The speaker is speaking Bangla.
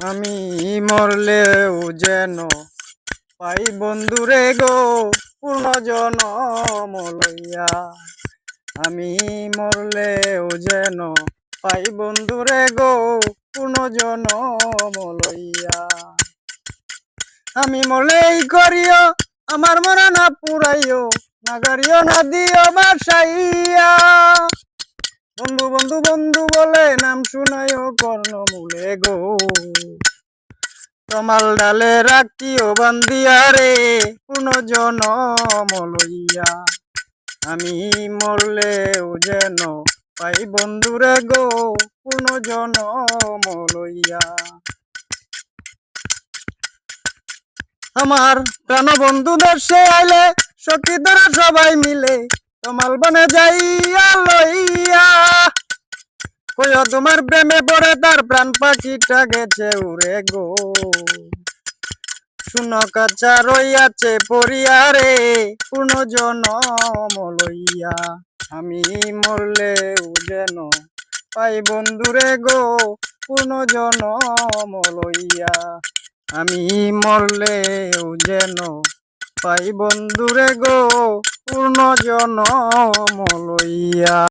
আমি মরলেও যেন পাই বন্ধুরে গো পূর্ণ জনম লইয়া। আমি মরলেও যেন পাই বন্ধুরে গো পূর্ণ জনম আমি মরলেই করিও, আমার মরা না পুরাইও, না না দিও, বাসাইয়া। বন্ধু বন্ধু বলে নাম শুনাইও কর্ণ মূলে গো। তমাল ডালে রাখিও বান্দিয়া রে পুনঃজনম লইয়া। আমি মরলেও যেন পাই বন্ধুরে গো পুনঃজনম লইয়া। আমার প্রাণ বন্ধু দেশে আইলে সখী ধরা সবাই মিলে তমাল বনে যাইয়া কইও তোমার প্রেমে পড়ে, তার প্রাণ পাখিটা গেছে উড়ে গো। শুনো কাচা রইয়াছে পড়িয়া রে পুনঃজনম লইয়া আমি মরলে যেন পাই বন্ধুরে গো পুনঃজনম লইয়া আমি মরলে যেন পাই বন্ধুরে গো পূর্ণ জনম লইয়া।